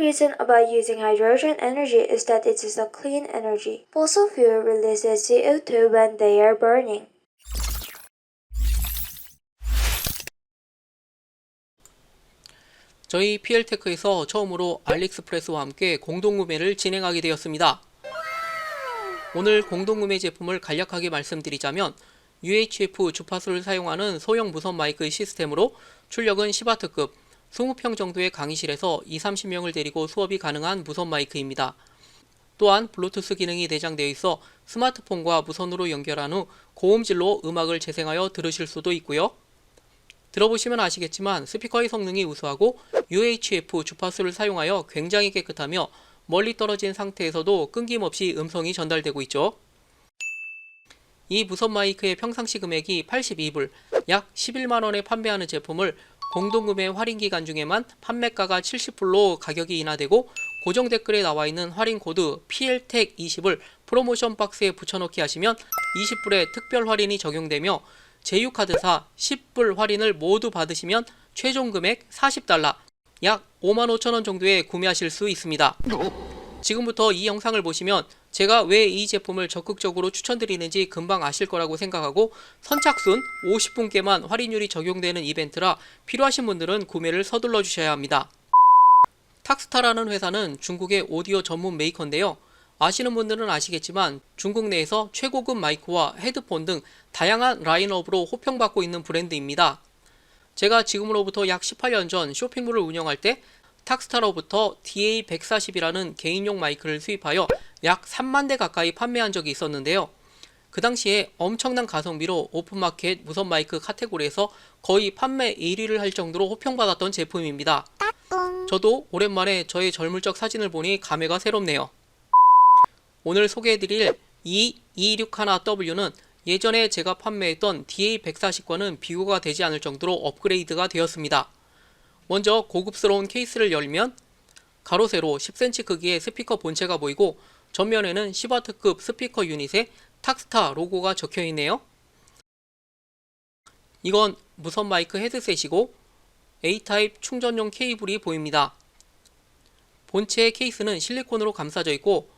reason about using hydrogen energy is that it is a clean energy. Fossil fuel releases CO2 when they are burning. 저희 PL테크에서 처음으로 알리익스프레스와 함께 공동구매를 진행하게 되었습니다. 오늘 공동구매 제품을 간략하게 말씀드리자면 UHF 주파수를 사용하는 소형 무선 마이크 시스템으로 출력은 10와트급 20평 정도의 강의실에서 2, 30명을 데리고 수업이 가능한 무선 마이크입니다. 또한 블루투스 기능이 내장되어 있어 스마트폰과 무선으로 연결한 후 고음질로 음악을 재생하여 들으실 수도 있고요. 들어보시면 아시겠지만 스피커의 성능이 우수하고 UHF 주파수를 사용하여 굉장히 깨끗하며 멀리 떨어진 상태에서도 끊김없이 음성이 전달되고 있죠. 이 무선 마이크의 평상시 금액이 82불, 약 11만원에 판매하는 제품을 공동구매 할인 기간 중에만 판매가가 70불로 가격이 인하되고 고정 댓글에 나와 있는 할인 코드 PLTEC20을 프로모션 박스에 붙여넣기 하시면 20불의 특별 할인이 적용되며 제휴카드사 10불 할인을 모두 받으시면 최종 금액 40달러, 약 5만 5천 원 정도에 구매하실 수 있습니다. 지금부터 이 영상을 보시면 제가 왜 이 제품을 적극적으로 추천드리는지 금방 아실 거라고 생각하고 선착순 50분께만 할인율이 적용되는 이벤트라 필요하신 분들은 구매를 서둘러 주셔야 합니다. 탁스타라는 회사는 중국의 오디오 전문 메이커인데요. 아시는 분들은 아시겠지만 중국 내에서 최고급 마이크와 헤드폰 등 다양한 라인업으로 호평받고 있는 브랜드입니다. 제가 지금으로부터 약 18년 전 쇼핑몰을 운영할 때 탁스타로부터 DA140이라는 개인용 마이크를 수입하여 약 3만 대 가까이 판매한 적이 있었는데요. 그 당시에 엄청난 가성비로 오픈마켓 무선 마이크 카테고리에서 거의 판매 1위를 할 정도로 호평받았던 제품입니다. 저도 오랜만에 저의 젊을 적 사진을 보니 감회가 새롭네요. 오늘 소개해드릴 E261W는 예전에 제가 판매했던 DA140과는 비교가 되지 않을 정도로 업그레이드가 되었습니다. 먼저 고급스러운 케이스를 열면 가로 세로 10cm 크기의 스피커 본체가 보이고 전면에는 10W급 스피커 유닛에 탁스타 로고가 적혀 있네요. 이건 무선 마이크 헤드셋이고 A타입 충전용 케이블이 보입니다. 본체의 케이스는 실리콘으로 감싸져 있고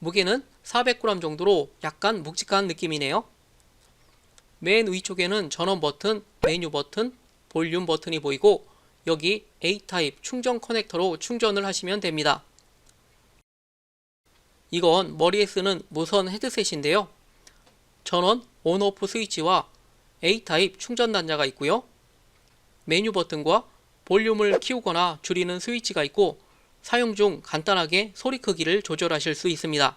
무게는 400g 정도로 약간 묵직한 느낌이네요. 맨 위쪽에는 전원 버튼, 메뉴 버튼, 볼륨 버튼이 보이고 여기 A타입 충전 커넥터로 충전을 하시면 됩니다. 이건 머리에 쓰는 무선 헤드셋인데요. 전원 온오프 스위치와 A타입 충전 단자가 있고요. 메뉴 버튼과 볼륨을 키우거나 줄이는 스위치가 있고 사용 중 간단하게 소리 크기를 조절하실 수 있습니다.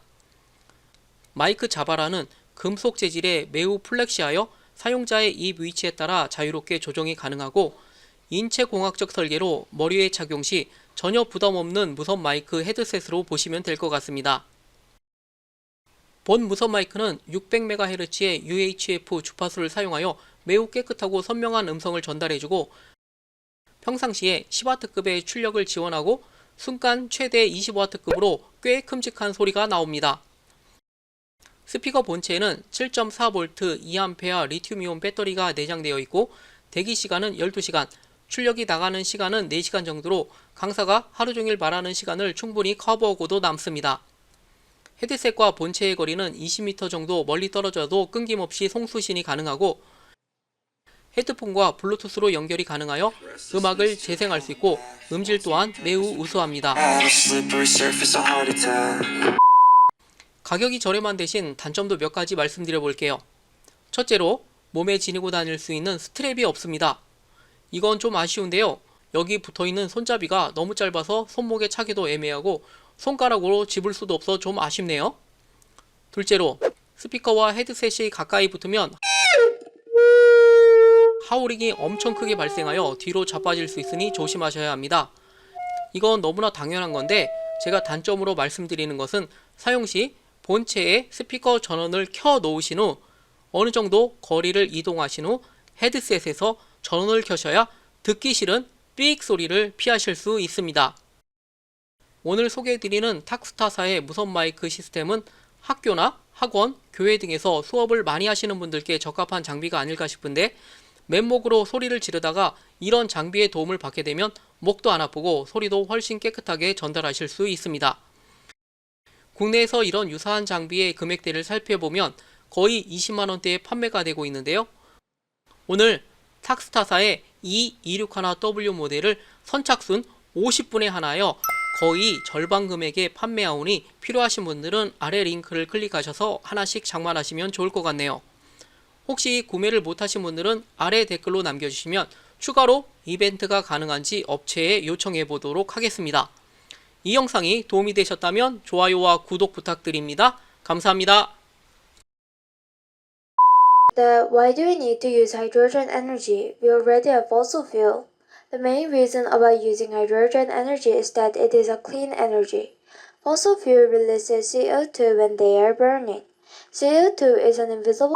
마이크 자바라는 금속 재질에 매우 플렉시하여 사용자의 입 위치에 따라 자유롭게 조정이 가능하고 인체 공학적 설계로 머리에 착용 시 전혀 부담 없는 무선 마이크 헤드셋으로 보시면 될 것 같습니다. 본 무선 마이크는 600MHz의 UHF 주파수를 사용하여 매우 깨끗하고 선명한 음성을 전달해주고 평상시에 10W급의 출력을 지원하고 순간 최대 20W급으로 꽤 큼직한 소리가 나옵니다. 스피커 본체에는 7.4V 2A 리튬이온 배터리가 내장되어 있고 대기 시간은 12시간, 출력이 나가는 시간은 4시간 정도로 강사가 하루 종일 말하는 시간을 충분히 커버하고도 남습니다. 헤드셋과 본체의 거리는 20m 정도 멀리 떨어져도 끊김없이 송수신이 가능하고 헤드폰과 블루투스로 연결이 가능하여 음악을 재생할 수 있고 음질 또한 매우 우수합니다. 가격이 저렴한 대신 단점도 몇 가지 말씀드려 볼게요. 첫째로 몸에 지니고 다닐 수 있는 스트랩이 없습니다. 이건 좀 아쉬운데요. 여기 붙어 있는 손잡이가 너무 짧아서 손목에 차기도 애매하고 손가락으로 집을 수도 없어 좀 아쉽네요. 둘째로 스피커와 헤드셋이 가까이 붙으면 하우링이 엄청 크게 발생하여 뒤로 자빠질 수 있으니 조심하셔야 합니다. 이건 너무나 당연한 건데 제가 단점으로 말씀드리는 것은 사용 시 본체에 스피커 전원을 켜 놓으신 후 어느 정도 거리를 이동하신 후 헤드셋에서 전원을 켜셔야 듣기 싫은 삑 소리를 피하실 수 있습니다. 오늘 소개해드리는 탁스타사의 무선 마이크 시스템은 학교나 학원, 교회 등에서 수업을 많이 하시는 분들께 적합한 장비가 아닐까 싶은데 맨목으로 소리를 지르다가 이런 장비의 도움을 받게 되면 목도 안 아프고 소리도 훨씬 깨끗하게 전달하실 수 있습니다. 국내에서 이런 유사한 장비의 금액대를 살펴보면 거의 20만 원대에 판매가 되고 있는데요. 오늘 탁스타사의 E261W 모델을 선착순 50분에 하나여 거의 절반 금액에 판매하오니 필요하신 분들은 아래 링크를 클릭하셔서 하나씩 장만하시면 좋을 것 같네요. 혹시 구매를 못하신 분들은 아래 댓글로 남겨주시면 추가로 이벤트가 가능한지 업체에 요청해 보도록 하겠습니다. 이 영상이 도움이 되셨다면 좋아요와 구독 부탁드립니다. 감사합니다. That why do we need to use hydrogen energy? We already have fossil fuel. The main reason about using hydrogen energy is that it is a clean energy. Fossil fuel releases CO2 when they are burning. CO2 is an invisible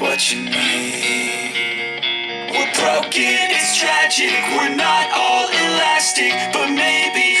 what you need. We're broken, it's tragic. We're not all elastic, but maybe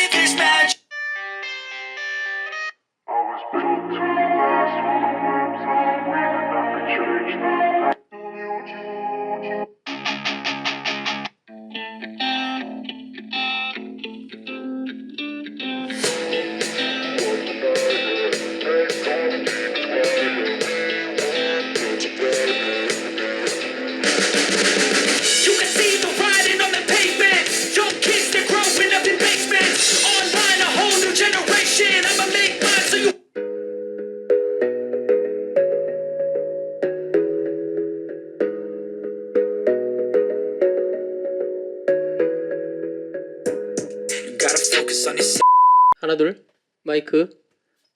마이크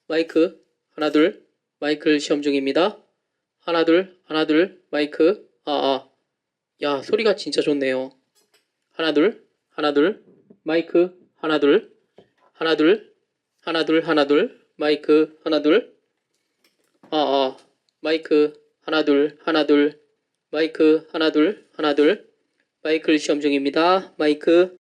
마이크 하나 둘 마이크를 시험 중입니다. 하나 둘 하나 둘 마이크 아 아 야 소리가 진짜 좋네요. 하나 둘 하나 둘 마이크 하나 둘 하나 둘 하나 둘 하나 둘 마이크 하나 둘 아 아 마이크 하나 둘 하나 둘 마이크 하나 둘 하나 둘 마이크를 시험 중입니다. 마이크